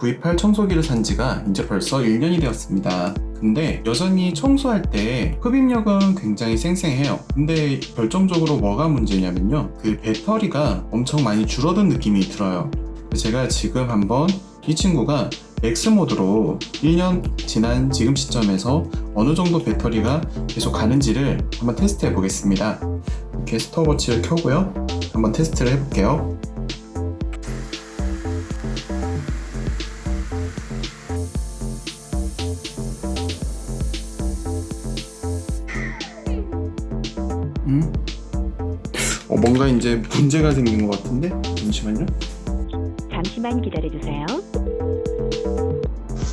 구입할 청소기를 산 지가 이제 벌써 1년이 되었습니다. 근데 여전히 청소할 때 흡입력은 굉장히 쌩쌩해요. 근데 결정적으로 뭐가 문제냐면요. 그 배터리가 엄청 많이 줄어든 느낌이 들어요. 제가 지금 한번 이 친구가 맥스 모드로 1년 지난 지금 시점에서 어느 정도 배터리가 계속 가는지를 한번 테스트 해 보겠습니다. 이렇게 스톱워치를 켜고요. 한번 테스트를 해볼게요. 뭔가 이제 문제가 생긴 것 같은데? 잠시만요. 잠시만 기다려주세요.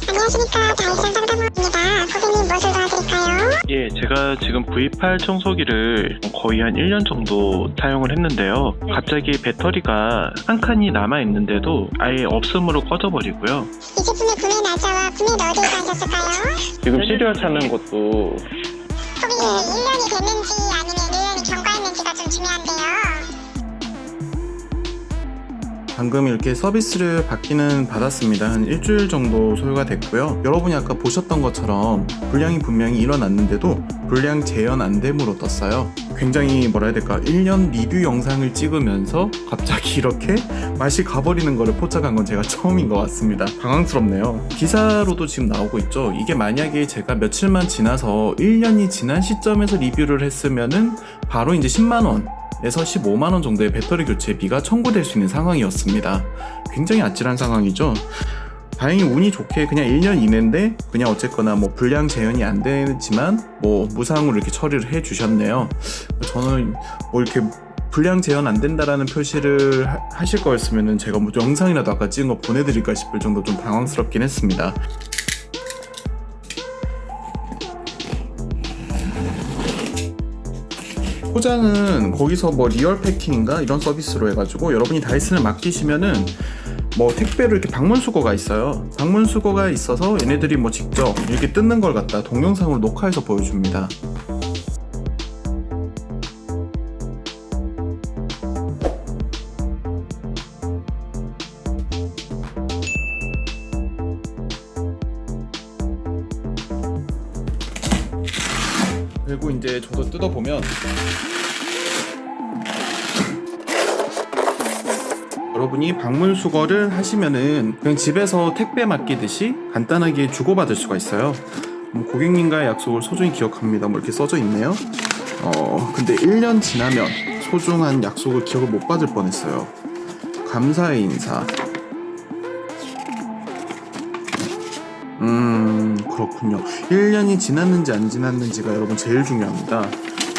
안녕하십니까 다이슨 상담원입니다. 고객님 무엇을 도와드릴까요? 예, 제가 지금 V8 청소기를 거의 한 1년 정도 사용을 했는데요. 갑자기 배터리가 한 칸이 남아 있는데도 아예 없음으로 꺼져버리고요. 이 제품의 구매 날짜와 구매는 어디서 하셨을까요? 지금 시리얼 찾는 것도 소비 1년이 됐는지 방금 이렇게 서비스를 받기는 받았습니다. 한 일주일 정도 소요가 됐고요. 여러분이 아까 보셨던 것처럼 불량이 분명히 일어났는데도 불량 재현 안 됨으로 떴어요. 굉장히 뭐라 해야 될까 1년 리뷰 영상을 찍으면서 갑자기 이렇게 맛이 가버리는 거를 포착한 건 제가 처음인 것 같습니다. 당황스럽네요. 기사로도 지금 나오고 있죠. 이게 만약에 제가 며칠만 지나서 1년이 지난 시점에서 리뷰를 했으면은 바로 이제 10만 원 에서 15만 원 정도의 배터리 교체비가 청구될 수 있는 상황이었습니다. 굉장히 아찔한 상황이죠. 다행히 운이 좋게 그냥 1년 이내인데 그냥 어쨌거나 뭐 불량 재현이 안 되지만 뭐 무상으로 이렇게 처리를 해 주셨네요. 저는 뭐 이렇게 불량 재현 안 된다라는 표시를 하- 하실 거였으면은 제가 뭐 영상이라도 아까 찍은 거 보내드릴까 싶을 정도 좀 당황스럽긴 했습니다. 포장은 거기서 뭐 리얼 패킹인가 이런 서비스로 해가지고 여러분이 다이슨을 맡기시면은 뭐 택배로 이렇게 방문 수거가 있어요. 방문 수거가 있어서 얘네들이 뭐 직접 이렇게 뜯는 걸 갖다 동영상으로 녹화해서 보여줍니다. 그리고 이제 저도 뜯어보면 여러분이 방문 수거를 하시면은 그냥 집에서 택배 맡기듯이 간단하게 주고받을 수가 있어요. 뭐 고객님과의 약속을 소중히 기억합니다. 뭐 이렇게 써져 있네요. 어, 근데 1년 지나면 소중한 약속을 기억을 못 받을 뻔했어요. 감사의 인사. 음, 그렇군요. 1년이 지났는지 안 지났는지가 여러분 제일 중요합니다.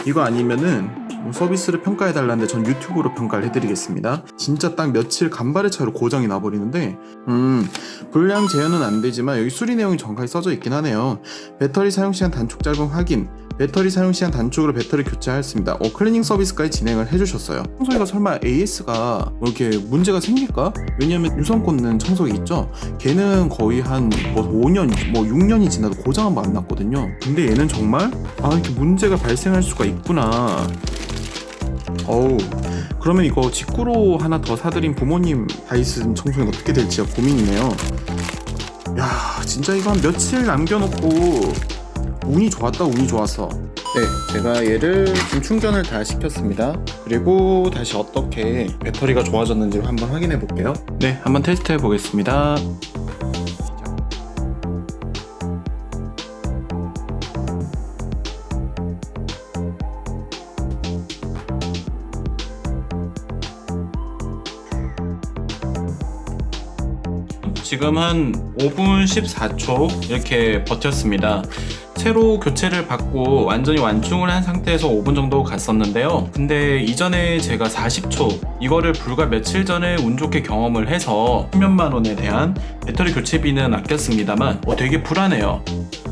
이거 아니면은 뭐 서비스를 평가해 달라는데 전 유튜브로 평가를 해드리겠습니다. 진짜 딱 며칠 간발의 차이로 고장이 나버리는데, 음, 불량 재현은 안 되지만 여기 수리 내용이 정확하게 써져 있긴 하네요. 배터리 사용 시간 단축 짧음 확인. 배터리 사용 시간 단축으로 배터리 교체하였습니다. 어, 클리닝 서비스까지 진행을 해주셨어요. 청소기가 설마 AS가 뭐 이렇게 문제가 생길까? 왜냐면 유선 꽂는 청소기 있죠? 걔는 거의 한뭐 5년, 뭐 6년이 지나도 고장 한 번 안 났거든요. 근데 얘는 정말 아 이렇게 문제가 발생할 수가 있구나. 어우 그러면 이거 직구로 하나 더 사드린 부모님 다이슨 청소기는 어떻게 될지가 고민이네요. 야 진짜 이거 한 며칠 남겨놓고 운이 좋았다 운이 좋았어. 네 제가 얘를 지금 충전을 다 시켰습니다. 그리고 다시 어떻게 배터리가 좋아졌는지를 한번 확인해 볼게요. 네 한번 테스트 해 보겠습니다. 지금 한 5분 14초 이렇게 버텼습니다. 새로 교체를 받고 완전히 완충을 한 상태에서 5분 정도 갔었는데요. 근데 이전에 제가 40초 이거를 불과 며칠 전에 운 좋게 경험을 해서 10몇만 원에 대한 배터리 교체비는 아꼈습니다만 어, 되게 불안해요.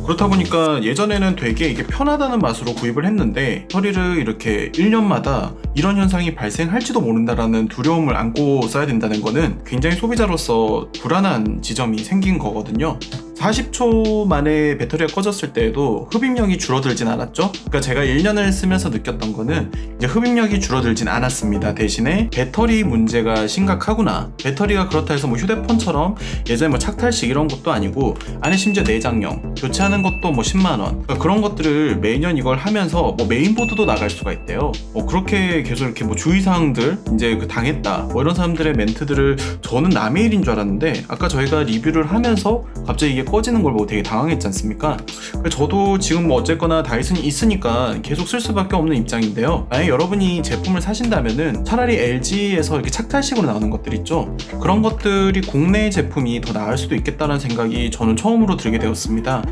그렇다 보니까 예전에는 되게 이게 편하다는 맛으로 구입을 했는데 허리를 이렇게 1년마다 이런 현상이 발생할지도 모른다라는 두려움을 안고 써야 된다는 거는 굉장히 소비자로서 불안한 지점이 생긴 거거든요. 40초 만에 배터리가 꺼졌을 때에도 흡입력이 줄어들진 않았죠? 그러니까 제가 1년을 쓰면서 느꼈던 거는 이제 흡입력이 줄어들진 않았습니다. 대신에 배터리 문제가 심각하구나. 배터리가 그렇다 해서 뭐 휴대폰처럼 예전에 뭐 착탈식 이런 것도 아니고 안에 심지어 내장형 교체하는 것도 뭐 10만 원 그러니까 그런 것들을 매년 이걸 하면서 뭐 메인보드도 나갈 수가 있대요. 뭐 그렇게 계속 이렇게 뭐 주의사항들 이제 그 당했다 뭐 이런 사람들의 멘트들을 저는 남의 일인 줄 알았는데 아까 저희가 리뷰를 하면서 갑자기 이게 꺼지는 걸 보고 되게 당황했지 않습니까? 그래서 저도 지금 뭐 어쨌거나 다이슨이 있으니까 계속 쓸 수밖에 없는 입장인데요. 만약 여러분이 제품을 사신다면은 차라리 LG에서 이렇게 착탈식으로 나오는 것들 있죠. 그런 것들이 국내 제품이 더 나을 수도 있겠다는 생각이 저는 처음으로 들게 되었습니다.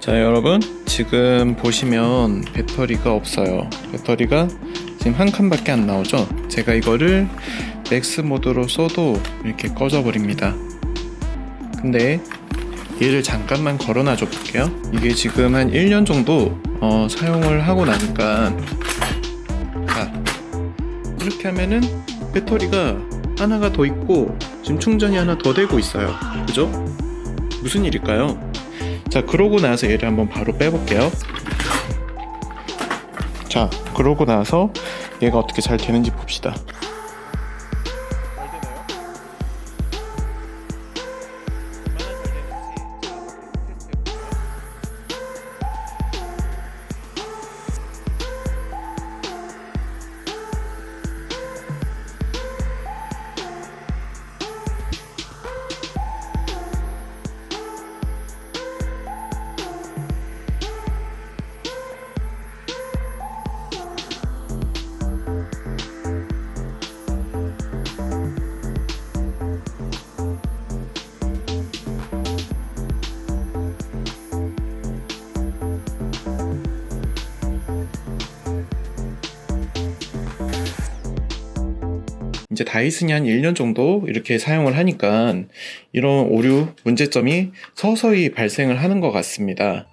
자 여러분 지금 보시면 배터리가 없어요. 배터리가 지금 한 칸밖에 안 나오죠. 제가 이거를 맥스 모드로 써도 이렇게 꺼져 버립니다. 근데 얘를 잠깐만 걸어놔 줘 볼게요. 이게 지금 한 1년 정도 어, 사용을 하고 나니까 자, 이렇게 하면은 배터리가 하나가 더 있고 지금 충전이 하나 더 되고 있어요. 그죠? 무슨 일일까요? 자, 그러고 나서 얘를 한번 바로 빼볼게요. 자, 그러고 나서 얘가 어떻게 잘 되는지 봅시다. 이제 다이슨이 한 1년 정도 이렇게 사용을 하니까 이런 오류, 문제점이 서서히 발생을 하는 것 같습니다.